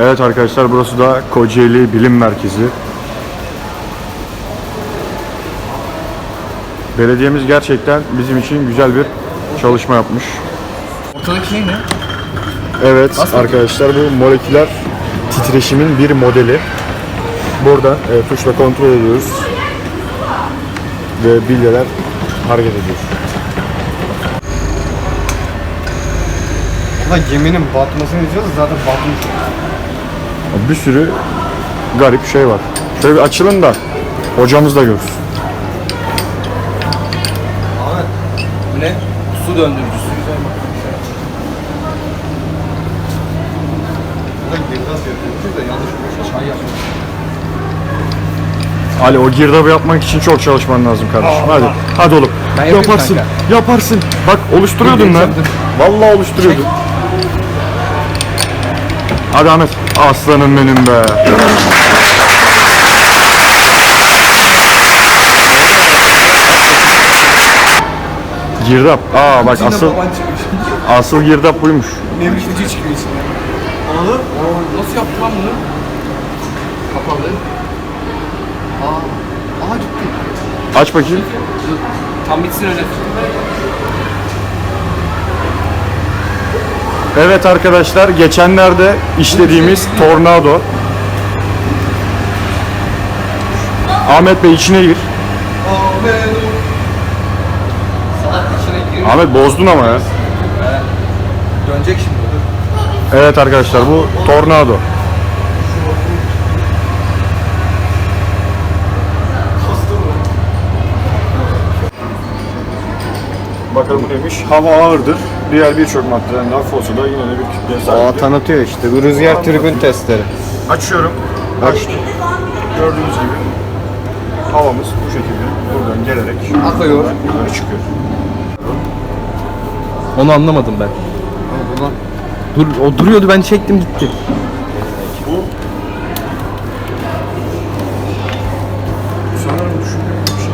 Evet arkadaşlar burası da Kocaeli Bilim Merkezi. Belediyemiz gerçekten bizim için güzel bir çalışma yapmış. Ortadaki şey ne? Evet arkadaşlar bu moleküler titreşimin bir modeli. Buradan e, tuşla kontrol ediyoruz. Ve bilyeler hareket ediyor. Burada geminin batmasını izliyoruz zaten batmış. Bir sürü garip şey var. Şöyle bir açılın da hocamız da görsün. Ahmet. Bu ne? Su döndürücüsü. Burada girdap yapıyoruz da yanlış bir şey yapmış. Ali o girdabı yapmak için çok çalışman lazım kardeşim. Hadi. Hadi oğlum. Ben yapayım Yaparsın. kanka. Yaparsın. Bak oluşturuyordun lan. Vallahi oluşturuyordun. Hadi Ahmet. Aslanım benim be. Girdap. Aa bak asıl asıl girdap buymuş. Neymiş gücü çıkıyor içinden. Oo, nasıl yaptı lan bunu? Kapalı. Aa. Aha gitti. Aç bakayım. Tam bitsin öyle. Evet arkadaşlar geçenlerde işlediğimiz tornado. Ahmet Bey içine gir. Salak içine giriyor. Ahmet bozdun ama ya. Dönecek şimdi. Evet arkadaşlar bu tornado. Bakalım neymiş? Hava ağırdır. Diğer birçok maddeden daha hafif da yine de bir kütle Aa sahip. tanıtıyor işte bu rüzgar tribün testleri. Açıyorum. Açtım. Gördüğünüz gibi havamız bu şekilde buradan gelerek Akıyor. yukarı çıkıyor. Onu anlamadım ben. Dur, o duruyordu ben çektim gitti. Bu sanırım düşündüğüm bir şey.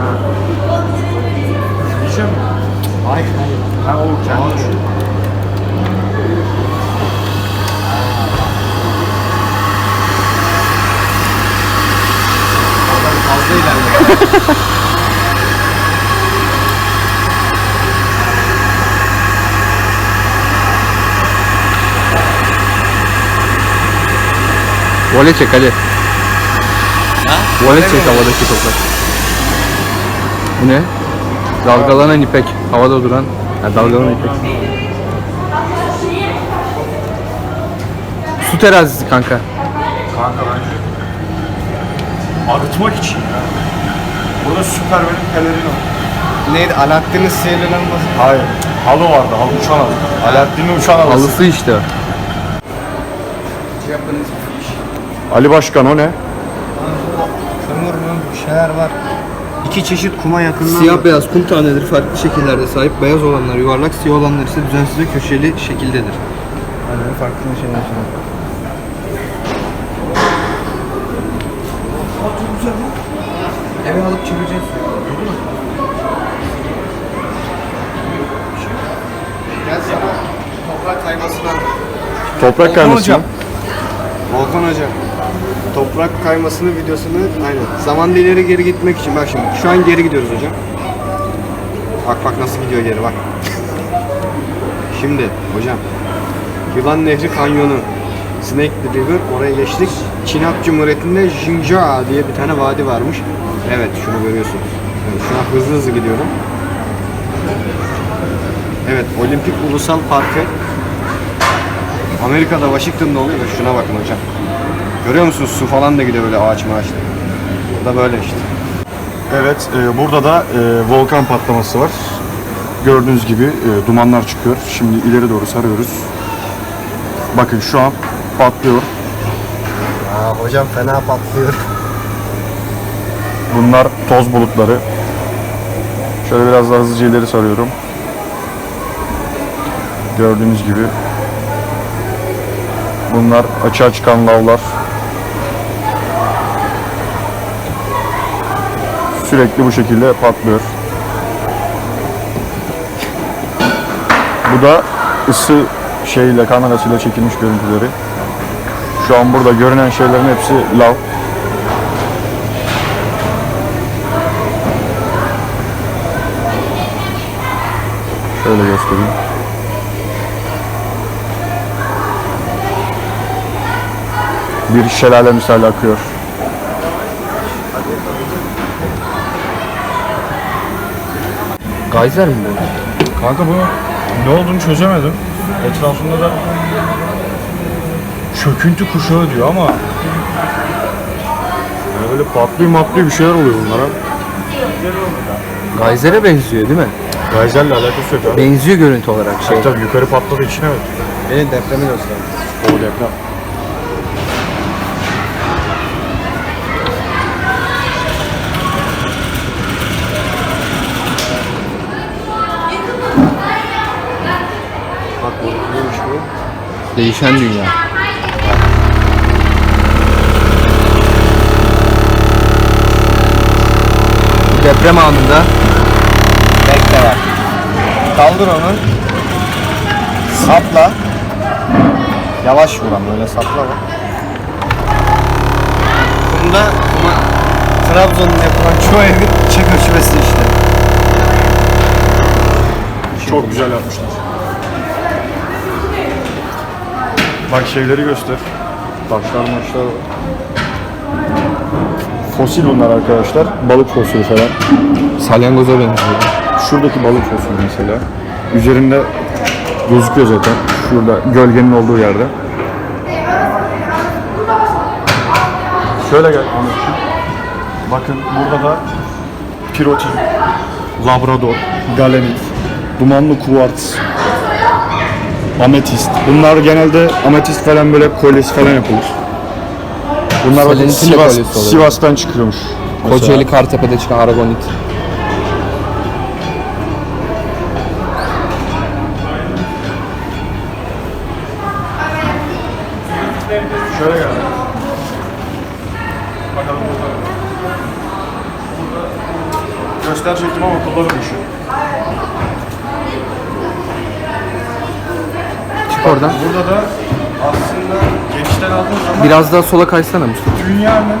Ha. Diyeceğim mi? Hayır hayır. Ha o kendi düşüyor. Fazla ilerledi. Vole çek Ali. Vole çek havadaki toprak. Bu ne? Dalgalanan ipek. Havada duran. Ha, dalgalanan ipek. Su terazisi kanka. Kanka bence arıtmak için ya. Burada Süpermen'in pelerini var. Neydi Alaaddin'in lambası. Hayır. Halı vardı. Halı uçan halı. Alaaddin'in uçan halısı. Halısı işte. Ali Başkan o ne? Kömür mü bir şeyler var. İki çeşit kuma yakından Siyah beyaz kum taneleri farklı şekillerde sahip. Beyaz olanlar yuvarlak, siyah olanlar ise düzensiz ve köşeli şekildedir. Yani farklı şeyler. Eve alıp çevireceğiz. Gel sana toprak kaymasına. Toprak kayması. hocam. Volkan Hoca. Toprak kaymasının videosunu aynen. Zamanda ileri geri gitmek için bak şimdi. Şu an geri gidiyoruz hocam. Bak bak nasıl gidiyor geri bak. Şimdi hocam. Yılan Nehri Kanyonu. Snake River oraya geçtik. Çin Halk Cumhuriyeti'nde Jinja diye bir tane vadi varmış. Evet şunu görüyorsunuz. Evet, şu an hızlı hızlı gidiyorum. Evet Olimpik Ulusal Parkı Amerika'da Washington'da oluyor. Şuna bakın hocam. Görüyor musunuz? Su falan da gidiyor böyle ağaç maaçlı. Bu da böyle işte. Evet, e, burada da e, volkan patlaması var. Gördüğünüz gibi e, dumanlar çıkıyor. Şimdi ileri doğru sarıyoruz. Bakın şu an patlıyor. Aa, hocam fena patlıyor. Bunlar toz bulutları. Şöyle biraz daha hızlıca ileri sarıyorum. Gördüğünüz gibi. Bunlar açığa çıkan lavlar. Sürekli bu şekilde patlıyor. Bu da ısı şeyle kamerasıyla çekilmiş görüntüleri. Şu an burada görünen şeylerin hepsi lav. Şöyle göstereyim. Bir şelale misali akıyor. Geyser mi bu? Kanka bu ne olduğunu çözemedim. Etrafında da çöküntü kuşağı diyor ama yani böyle patlıyor matlıyor bir şeyler oluyor bunlara. Geyser'e benziyor değil mi? Gayzerle alakası yok abi. Benziyor görüntü olarak şey. Tabii yukarı patladığı için evet. Beni depremi göster. O deprem. Bak bu neymiş bu? Değişen dünya. Deprem anında Bekle bak. Kaldır onu. Sapla. Yavaş vur ama öyle sapla bak. Bunda ama Trabzon'un yapılan çoğu evin çek ölçmesi işte. Çok güzel yapmışlar. Bak şeyleri göster. Taşlar maçlar var. Fosil bunlar arkadaşlar. Balık fosili falan. salyangoza benziyor. Şuradaki balık fosili mesela. Üzerinde gözüküyor zaten. Şurada gölgenin olduğu yerde. Şöyle gel Ahmetciğim. Bakın burada da pirotin, labrador, galenit, dumanlı kuvars, ametist. Bunlar genelde ametist falan böyle kolyesi falan yapılır. Bunlar bakın Selenitin de Sivas, kolyesi oluyor. Sivas'tan çıkıyormuş. mesela. Kocaeli Kartepe'de çıkan aragonit. Şöyle gel. Bakalım burada. Burada gösterecektim ama kullanılmışım. Çık oradan. Burada da aslında genişten aldığın zaman Biraz daha sola kaysana Mustafa. dünyanın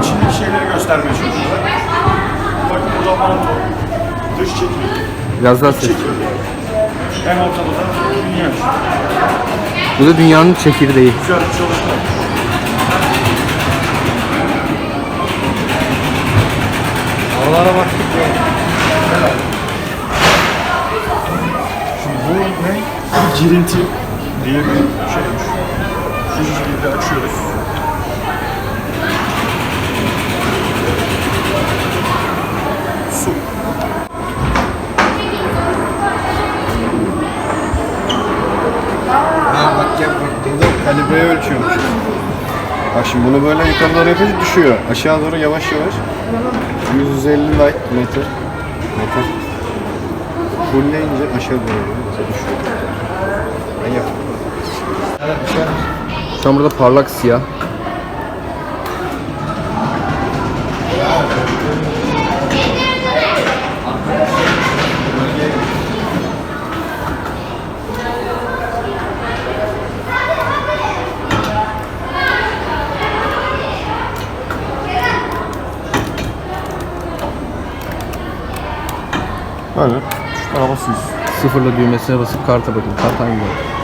içindeki şeyleri göstermeye çalışıyorlar. Bakın burada manto, dış çekim, Biraz daha ses. çekim. En ortada da dünya. Bu da dünyanın çekirdeği. Güzel bir çalışma. Oralara baktık ya. Şimdi bu ne? Bir girinti diye bir şeymiş. Şu şekilde açıyoruz. Su. Ha bak ya burada kalibreyi ölçüyormuş. Bak şimdi bunu böyle yukarı doğru yapınca düşüyor. Aşağı doğru yavaş yavaş. 150 light metre. Metre. Fullleyince aşağı doğru düşüyor. Ben yaptım. Şu an burada parlak siyah. Böyle. Şu tarafa süz. Sıfırla düğmesine basıp karta bakın. Kart hangi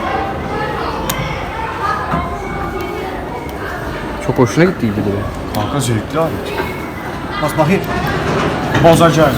Çok hoşuna gitti gibi duruyor. Kanka zevkli abi. Bas bakayım. Bozacağız.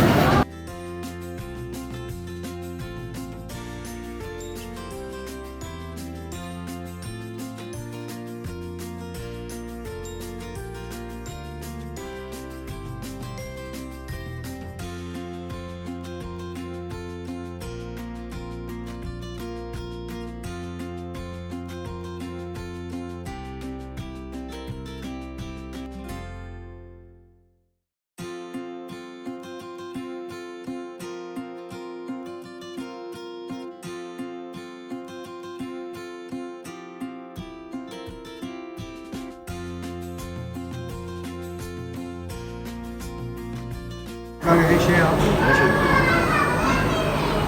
Kanka bir şey al. Ne şey?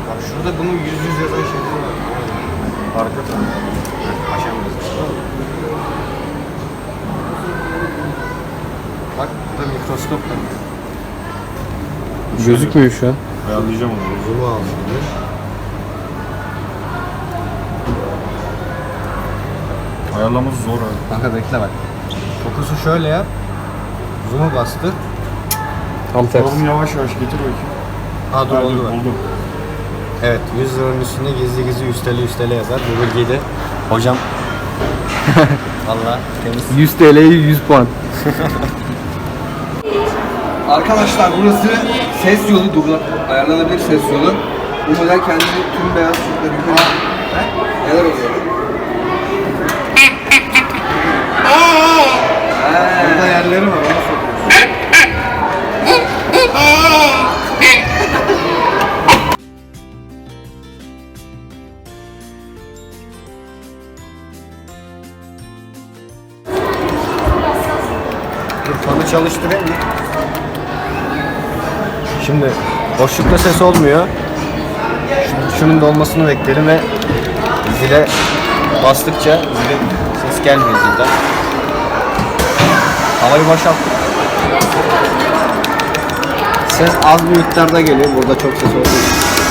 Bak şurada bunun yüz yüz yazan şeyleri var. Arka taraf. Bak burada mikroskop var. Gözükmüyor şu an. Ayarlayacağım onu. Zoom'u al şimdi. Ayarlaması zor abi. Kanka bekle bak. Fokusu şöyle yap. Zoom'u bastır. Tam tersi. Oğlum yavaş yavaş getir bakayım. Ha dur Ha, oldu bak. buldum. Evet 100 liranın üstünde gizli gizli üsteli üsteli yazar. Bu bilgiyi de hocam Valla temiz. 100 TL'ye 100 puan. Arkadaşlar burası ses yolu dubla ayarlanabilir ses yolu. Bu model kendini tüm beyaz çocukları yukarı Neler oluyor? Burada yerleri var fanı çalıştırayım mı? Şimdi boşlukta ses olmuyor. Şu- Şunun dolmasını beklerim ve zile bastıkça zilin ses gelmiyor zilden. Havayı boşalttık. Ses az bir miktarda geliyor. Burada çok ses olduğu için.